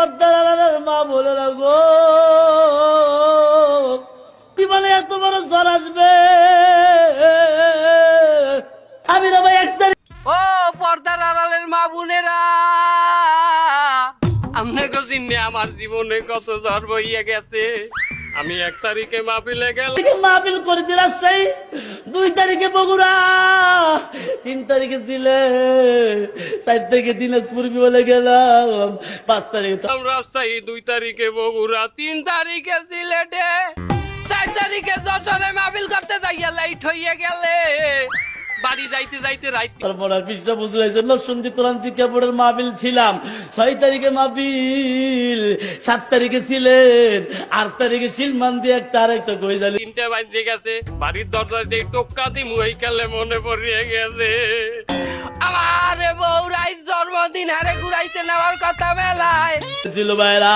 পর্দার মা বলে রাখো বলে এত বড় জ্বর আসবে। আমি ভাই একটা ও পর্দার আড়ালের মা বোনেরা আপনাকে চিনে আমার জীবনে কত জ্বর বইয়া গেছে। আমি এক তারিখে মাহফিলে গেলাম। মাহফিল করেছি রাজশাহী। দুই তারিখে বগুড়া। তিন তারিখে ছিলে চার তারিখে দিনাজপুর বলে গেলাম। পাঁচ তারিখে রাজশাহী দুই তারিখে বগুড়া তিন তারিখে সিলেটে চার তারিখে যশোরে মাহফিল করতে যাইয়া লাইট হইয়া গেলে। বাড়ি যাইতে যাইতে রাইতে তারপর আর পৃষ্ঠা বুঝতে হয়েছে নরসন্দী কোরআন শিক্ষা বোর্ডের মাহফিল ছিলাম। ছয় তারিখে মাহবিল সাত তারিখে ছিলেন আট তারিখে শিলমান দিয়ে একটা আরেকটা কই জানি। তিনটে বাজে গেছে বাড়ির দরজা দিয়ে টোক্কা দি মুই খেলে মনে পড়িয়ে গেছে। আমার বউরাই জন্মদিন হারে ঘুরাইতে নেওয়ার কথা মেলায় ছিল ভাইরা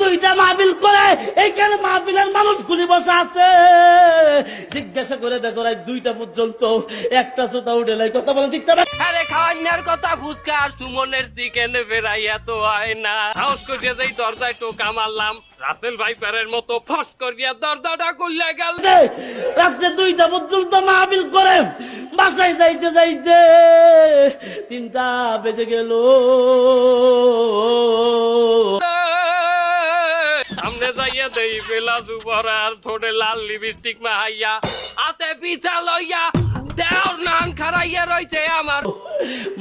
দুইটা মাহফিল করে এইখানে মাহফিলের মানুষ গুলি বসে আছে। জিজ্ঞাসা করে দেখো রাত দুইটা পর্যন্ত একটা শ্রোতা উঠে নাই কথা বলে ঠিক? আরে খাওয়ান্নার কথা ফুচকা আর সুমনের চিকেন ফেরাইয়া তো হয় না। সাহস করিয়া যাই দরজায় টোকা মারলাম রাসেল ভাই প্যারের মতো ফস করিয়া দরজাটা খুললে গেল। রাত্রে দুইটা পর্যন্ত মাহফিল করে বাসায় যাইতে যাইতে তিনটা বেজে গেল। সামনে যাইয়া দেই বেলা দুপুর আর থোড়ে লাল লিপস্টিক মাহাইয়া। হাতে পিছা লইয়া দেওর নান খারাইয়া রইছে আমার।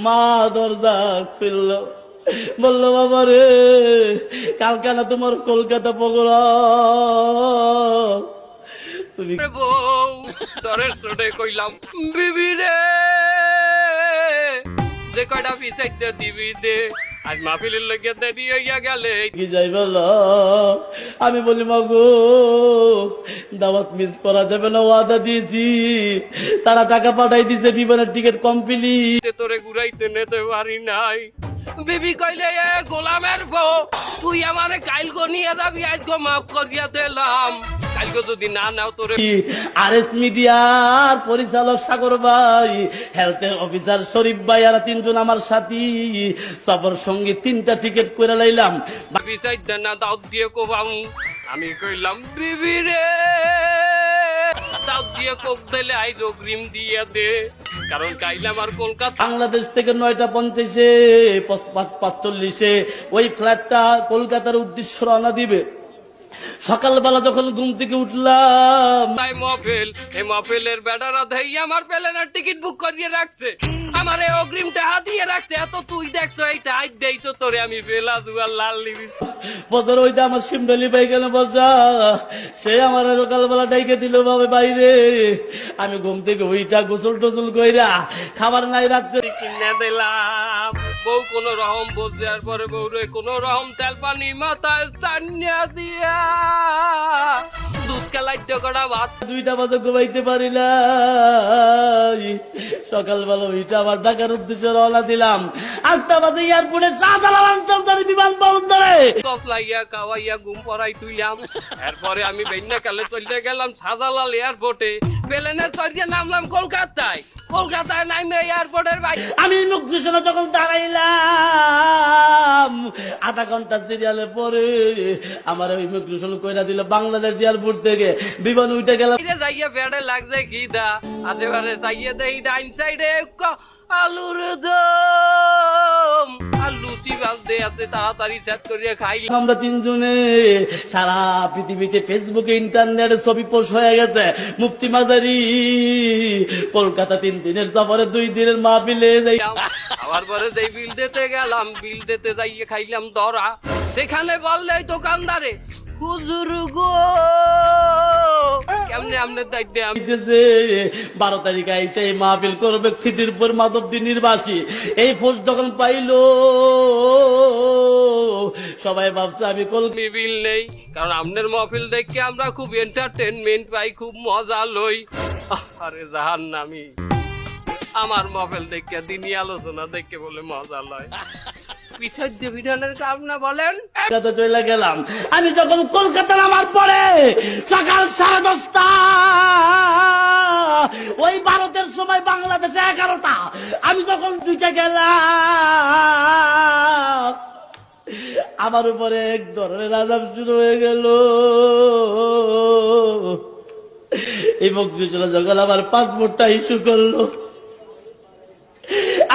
মা দরজা খুলল। বলল বাবা রে কালকে না তোমার কলকাতা পকড়া তুমি বউ তরে তোরে কইলাম বিবি রে যে কয়টা পিছাইতে দিবি দে। আজ মাহফিলের লগে দেরি হইয়া গেলে। কি যাই বলো? আমি বলি মাগো দাওয়াত মিস করা যাবে না ওয়াদা দিয়েছি। তারা টাকা পাঠাই দিছে বিমানের টিকিট কমপ্লিট। তোরে ঘুরাইতে নিতে পারি নাই। বিবি কইলে এ গোলামের বউ তুই আমারে কাইলগো নিয়ে যাবি আজগো মাফ করিয়া দিলাম। কাইলগো যদি না নাও তোরে আর এস মিডিয়ার পরিচালক সাগর ভাই হেলথ অফিসার শরীফ ভাই আর তিনজন আমার সাথী। সফর সঙ্গে তিনটা টিকিট করে লাইলাম। বিচাই না দাউদ দিয়ে কোবাম। আমি কইলাম বিবি রে দাউদ দিয়ে কোক দিলে আইজ অগ্রিম দিয়ে দে। কারণ কাইলে আমার কলকাতা বাংলাদেশ থেকে নয়টা পঞ্চাশে পাঁচ পাঁচচল্লিশে ওই ফ্ল্যাটটা কলকাতার উদ্দেশ্য রওনা দিবে। সকালবেলা যখন ঘুম থেকে উঠলাম। তাই মফেল এই মফেলের বেটারা দেই আমার প্লেনের টিকিট বুক করিয়ে রাখছে। আমার এই অগ্রিম টাকা দিয়ে রাখছে। এত তুই দেখছ এইটা আজ দেই তো তোরে আমি বেলা দুয়ার লাল লিবি বছর ওইটা আমার সিমডালি পাই গেল বসা সে আমার সকালবেলা ডাইকে দিল বাবা বাইরে। আমি ঘুম থেকে ওইটা গোসল টোসল কইরা খাবার নাই রাখতে কিনে দিলাম। বউ কোন রকম বোঝার পরে বউ রে কোন রকম তেল পানি মাথায় চান্না দিয়া। দুধ কালাইতে করা ভাত। দুইটা বাজে ঘুমাইতে পারি না সকালবেলা ওইটা আবার ঢাকার উদ্দেশ্যে রওনা দিলাম। আটটা বাজে এয়ারপোর্টে শাহজালাল আন্তর্জাতিক বিমানবন্দরে কসলাইয়া কাওয়াইয়া ঘুম পড়াই তুইলাম। এরপরে আমি বেন্যা কালে চলে গেলাম সাজালাল এয়ারপোর্টে। প্লেনে চড়িয়ে নামলাম কলকাতায়। কলকাতায় নামে এয়ারপোর্টের বাইরে আমি মুখ দূষণে যখন দাঁড়াইলাম আধা ঘণ্টা সিরিয়ালে পরে আমার ওই মুখ দূষণ কইরা দিল বাংলাদেশ এয়ারপোর্ট থেকে। বিমান উঠে গেলাম। যাইয়ে পেটে লাগছে কি দা আশেপাশে যাইয়ে দেই ডাইন সাইডে আলুর দে আছে তাড়াতাড়ি চ্যাট করিয়া খাই। আমরা তিনজনে সারা পৃথিবীতে ফেসবুকে ইন্টারনেটে ছবি পোস্ট হয়ে গেছে। মুফতি মাজারি কলকাতা তিন দিনের সফরে দুই দিনের মাহফিলে যাই। আবার পরে যেই বিল দিতে গেলাম বিল দিতে যাইয়ে খাইলাম দরা। সেখানে বললে দোকানদারে হুজুর গো কেমনে আমি বারো তারিখ আইসে এই মাহফিল করবে খিদিরপুর মাধবদী নির্বাসী। এই ফোর্স যখন পাইলো সবাই ভাবছে আমি কল আমি নেই কারণ আমনের মহফিল দেখে আমরা খুব এন্টারটেনমেন্ট পাই খুব মজা লই। আরে জাহান নামি আমার মহফিল দেখে দিনই আলোচনা দেখে বলে মজা লয়। পিছের যে বিধানের কাম না বলেন? চলে গেলাম। আমি যখন কলকাতা নামার পরে সকাল সাড়ে দশটা। ওই ভারতের সময় বাংলাদেশে এগারোটা। আমি যখন দুইটা গেলাম, আমার উপরে এক ধরনের আজাব শুরু হয়ে গেল। এই মকজুচলা যখন আমার পাসপোর্টটা ইস্যু করল,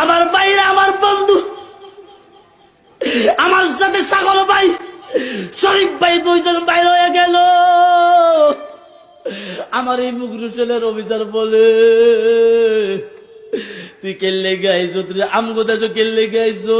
আমার বাইরে আমার বন্ধু, আমার সাথে সাগর ভাই শরীফ ভাই দুইজন বাইরে হয়ে গেল। আমার এই মুগরু ছেলের অফিসার বলে, তুই কেল্লে গাইছো, তুই আমগো দেছো কেল্লে গাইছো?